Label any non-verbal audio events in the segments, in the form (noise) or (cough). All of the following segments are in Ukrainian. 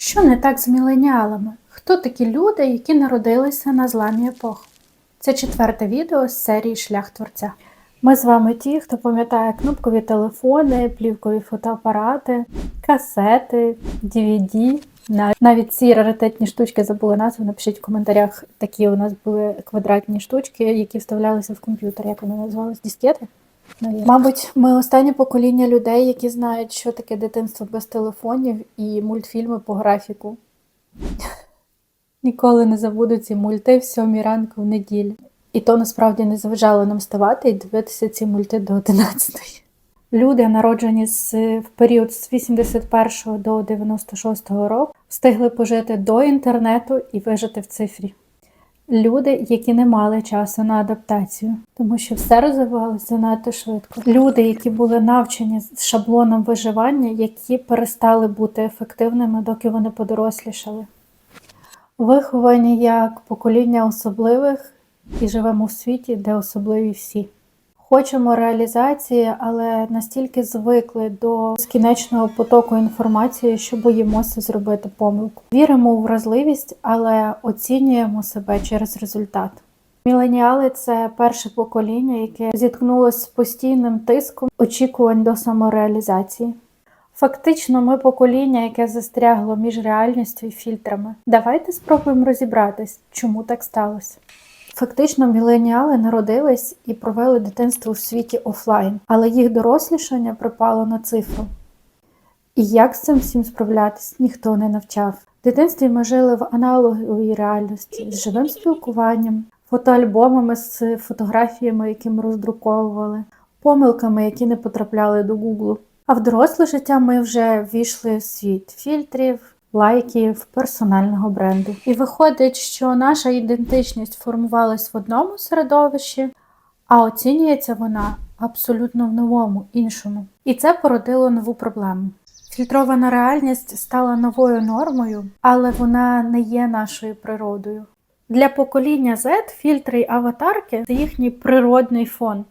Що не так з міленіалами? Хто такі люди, які народилися на зламі епох? Це четверте відео з серії Шлях творця. Ми з вами ті, хто пам'ятає кнопкові телефони, плівкові фотоапарати, касети, DVD. Нав- Навіть ці раритетні штучки забули назву. Напишіть в коментарях. Такі у нас були квадратні штучки, які вставлялися в комп'ютер. Як вони називались? Дискети? Мабуть, ми останнє покоління людей, які знають, що таке дитинство без телефонів і мультфільми по графіку. (laughs) Ніколи не забуду ці мульти в сьомій ранку в неділю. І то насправді не заважало нам ставати і дивитися ці мульти до 11. Люди, народжені з, в період з 81 до 96 року, встигли пожити до інтернету і вижити в цифрі. Люди, які не мали часу на адаптацію, тому що все розвивалося занадто швидко. Люди, які були навчені з шаблоном виживання, які перестали бути ефективними, доки вони подорослішали. Виховані як покоління особливих і живемо в світі, де особливі всі. Хочемо реалізації, але настільки звикли до безкінечного потоку інформації, що боїмося зробити помилку. Віримо у вразливість, але оцінюємо себе через результат. Міленіали це перше покоління, яке зіткнулося з постійним тиском очікувань до самореалізації. Фактично, ми покоління, яке застрягло між реальністю і фільтрами. Давайте спробуємо розібратись, чому так сталося. Фактично, міленіали народились і провели дитинство у світі офлайн, але їх дорослішання припало на цифру. І як з цим всім справлятись, ніхто не навчав. В дитинстві ми жили в аналоговій реальності з живим спілкуванням, фотоальбомами з фотографіями, які ми роздруковували, помилками, які не потрапляли до Гуглу. А в доросле життя ми вже ввійшли в світ фільтрів, лайків, персонального бренду. І виходить, що наша ідентичність формувалась в одному середовищі, а оцінюється вона абсолютно в новому, іншому. І це породило нову проблему. Фільтрована реальність стала новою нормою, але вона не є нашою природою. Для покоління Z фільтри й аватарки це їхній природний фон.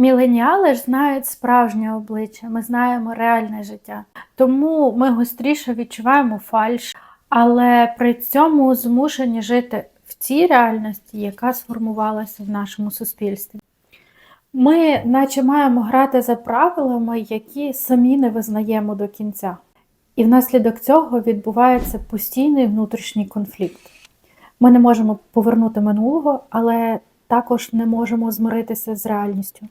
Міленіали ж знають справжнє обличчя, ми знаємо реальне життя. Тому ми гостріше відчуваємо фальш, але при цьому змушені жити в цій реальності, яка сформувалася в нашому суспільстві. Ми, наче маємо грати за правилами, які самі не визнаємо до кінця. І внаслідок цього відбувається постійний внутрішній конфлікт. Ми не можемо повернути минулого, але також не можемо змиритися з реальністю.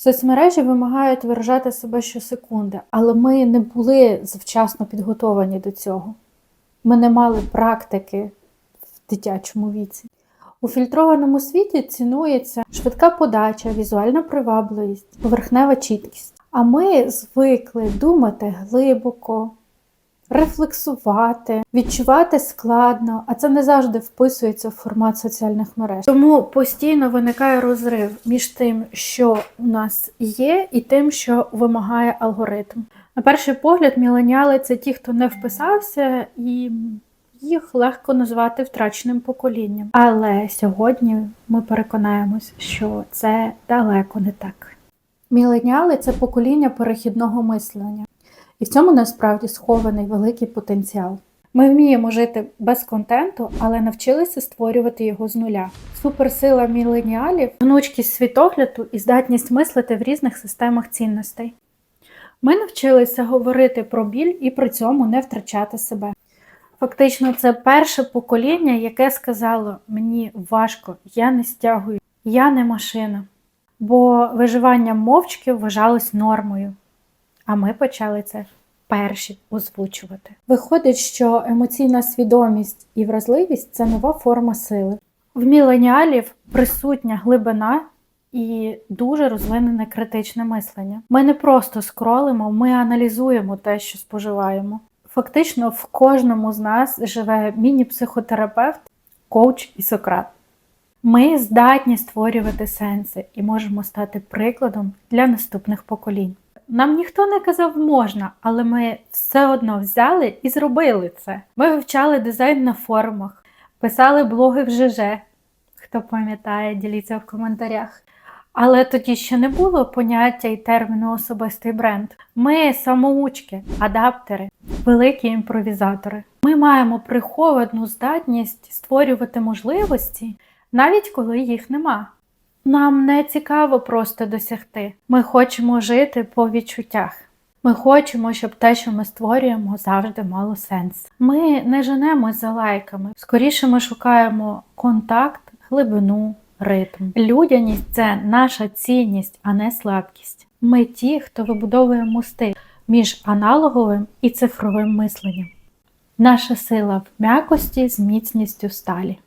Соцмережі вимагають виражати себе щосекунди, але ми не були завчасно підготовані до цього. Ми не мали практики в дитячому віці. У фільтрованому світі цінується швидка подача, візуальна привабливість, поверхнева чіткість. А ми звикли думати глибоко, рефлексувати, відчувати складно, а це не завжди вписується в формат соціальних мереж. Тому постійно виникає розрив між тим, що у нас є, і тим, що вимагає алгоритм. На перший погляд, міленіали це ті, хто не вписався, і їх легко назвати втраченим поколінням. Але сьогодні ми переконаємось, що це далеко не так. Міленіали це покоління перехідного мислення. І в цьому насправді схований великий потенціал. Ми вміємо жити без контенту, але навчилися створювати його з нуля. Суперсила міленіалів гнучкість світогляду і здатність мислити в різних системах цінностей. Ми навчилися говорити про біль і при цьому не втрачати себе. Фактично, це перше покоління, яке сказало: мені важко, я не стягую, я не машина. Бо виживання мовчки вважалось нормою. А ми почали це перші озвучувати. Виходить, що емоційна свідомість і вразливість це нова форма сили. В міленіалів присутня глибина і дуже розвинене критичне мислення. Ми не просто скролимо, ми аналізуємо те, що споживаємо. Фактично, в кожному з нас живе міні-психотерапевт, коуч і Сократ. Ми здатні створювати сенси і можемо стати прикладом для наступних поколінь. Нам ніхто не казав можна, але ми все одно взяли і зробили це. Ми вивчали дизайн на форумах, писали блоги в ЖЖ. Хто пам'ятає, діліться в коментарях. Але тоді ще не було поняття і терміну особистий бренд. Ми самоучки, адаптери, великі імпровізатори. Ми маємо приховану здатність створювати можливості, навіть коли їх нема. Нам не цікаво просто досягти. Ми хочемо жити по відчуттях. Ми хочемо, щоб те, що ми створюємо, завжди мало сенс. Ми не женемось за лайками. Скоріше ми шукаємо контакт, глибину, ритм. Людяність це наша цінність, а не слабкість. Ми ті, хто вибудовує мости між аналоговим і цифровим мисленням. Наша сила в м'якості з міцністю сталі.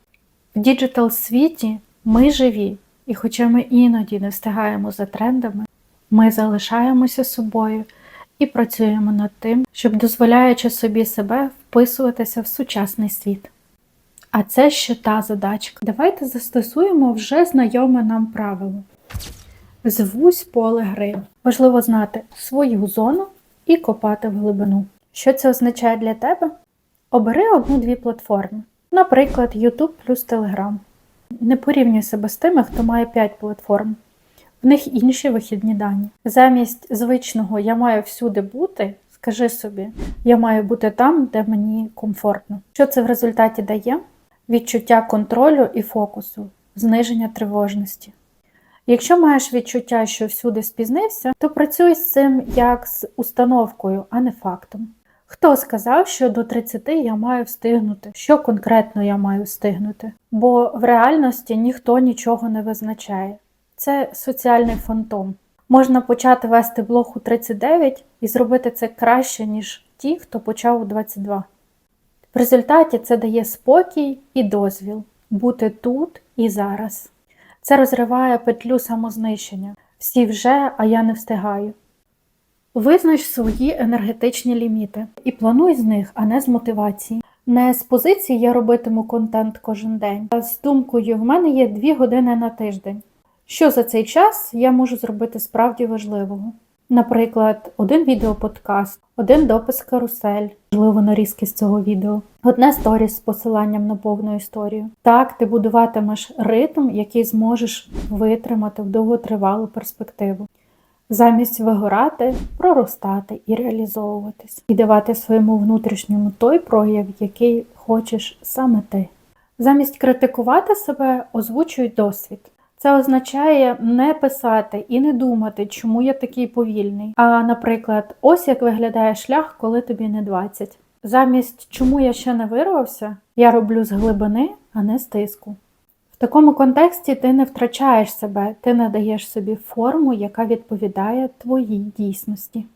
В діджитал світі ми живі, і хоча ми іноді не встигаємо за трендами, ми залишаємося собою і працюємо над тим, щоб дозволяючи собі себе вписуватися в сучасний світ. А це ще та задачка. Давайте застосуємо вже знайоме нам правило. Звусь поле гри. Важливо знати свою зону і копати в глибину. Що це означає для тебе? Обери одну-дві платформи, наприклад, YouTube плюс Telegram. Не порівнюй себе з тими, хто має 5 платформ. В них інші вихідні дані. Замість звичного я маю всюди бути, скажи собі, я маю бути там, де мені комфортно. Що це в результаті дає? Відчуття контролю і фокусу, зниження тривожності. Якщо маєш відчуття, що всюди спізнився, то працюй з цим як з установкою, а не фактом. Хто сказав, що до 30 я маю встигнути? Що конкретно я маю встигнути? Бо в реальності ніхто нічого не визначає. Це соціальний фантом. Можна почати вести блог у 39 і зробити це краще, ніж ті, хто почав у 22. В результаті це дає спокій і дозвіл бути тут і зараз. Це розриває петлю самознищення. Всі вже, а я не встигаю. Визнач свої енергетичні ліміти і плануй з них, а не з мотивації. Не з позиції я робитиму контент кожен день, а з думкою в мене є 2 години на тиждень. Що за цей час я можу зробити справді важливого? Наприклад, один відеоподкаст, один допис карусель, можливо, нарізки з цього відео, одне сторіс з посиланням на повну історію. Так, ти будуватимеш ритм, який зможеш витримати в довготривалу перспективу. Замість вигорати, проростати і реалізовуватись, і давати своєму внутрішньому той прояв, який хочеш саме ти. Замість критикувати себе, озвучуй досвід. Це означає не писати і не думати, чому я такий повільний. А, наприклад, ось як виглядає шлях, коли тобі не 20. Замість чому я ще не вирвався, я роблю з глибини, а не з тиску. В такому контексті ти не втрачаєш себе, ти надаєш собі форму, яка відповідає твоїй дійсності.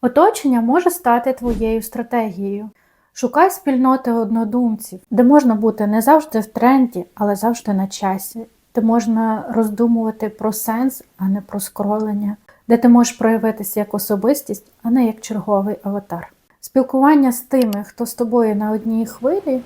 Оточення може стати твоєю стратегією. Шукай спільноти однодумців, де можна бути не завжди в тренді, але завжди на часі, де можна роздумувати про сенс, а не про скролення, де ти можеш проявитися як особистість, а не як черговий аватар. Спілкування з тими, хто з тобою на одній хвилі,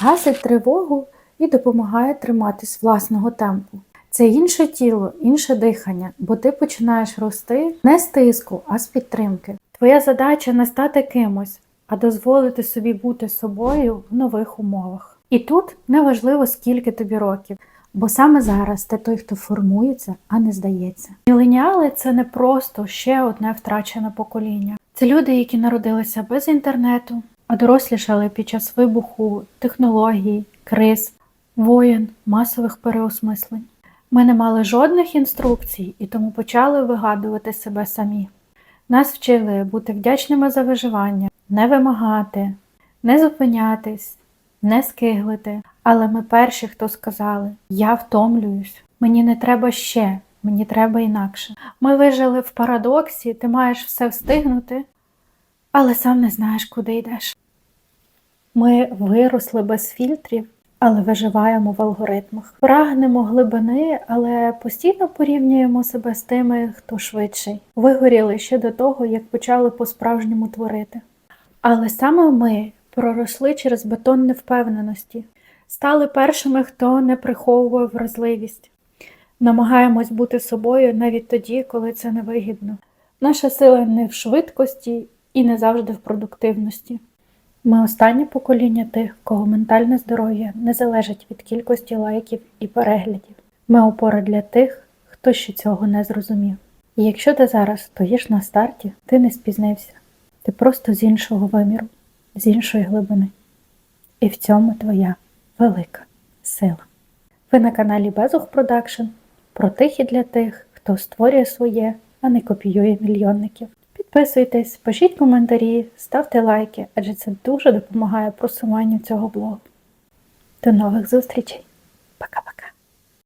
гасить тривогу і допомагає триматись власного темпу. Це інше тіло, інше дихання, бо ти починаєш рости не з тиску, а з підтримки. Твоя задача не стати кимось, а дозволити собі бути собою в нових умовах. І тут неважливо, скільки тобі років, бо саме зараз ти той, хто формується, а не здається. Міленіали це не просто ще одне втрачене покоління. Це люди, які народилися без інтернету, а дорослішали під час вибуху технологій, криз, воєн, масових переосмислень. Ми не мали жодних інструкцій і тому почали вигадувати себе самі. Нас вчили бути вдячними за виживання, не вимагати, не зупинятись, не скиглити. Але ми перші, хто сказали: Я втомлююсь, мені не треба ще, мені треба інакше. Ми вижили в парадоксі, ти маєш все встигнути, але сам не знаєш, куди йдеш. Ми виросли без фільтрів, але виживаємо в алгоритмах. Прагнемо глибини, але постійно порівнюємо себе з тими, хто швидший. Вигоріли ще до того, як почали по-справжньому творити. Але саме ми проросли через бетон невпевненості, стали першими, хто не приховував вразливість. Намагаємось бути собою навіть тоді, коли це невигідно. Наша сила не в швидкості і не завжди в продуктивності. Ми останнє покоління тих, кого ментальне здоров'я не залежить від кількості лайків і переглядів. Ми опора для тих, хто ще цього не зрозумів. І якщо ти зараз стоїш на старті, ти не спізнився. Ти просто з іншого виміру, з іншої глибини. І в цьому твоя велика сила. Ви на каналі Безух Продакшн про тих і для тих, хто створює своє, а не копіює мільйонників. Підписуйтесь, пишіть коментарі, ставте лайки, адже це дуже допомагає просуванню цього блогу. До нових зустрічей. Пока-пока.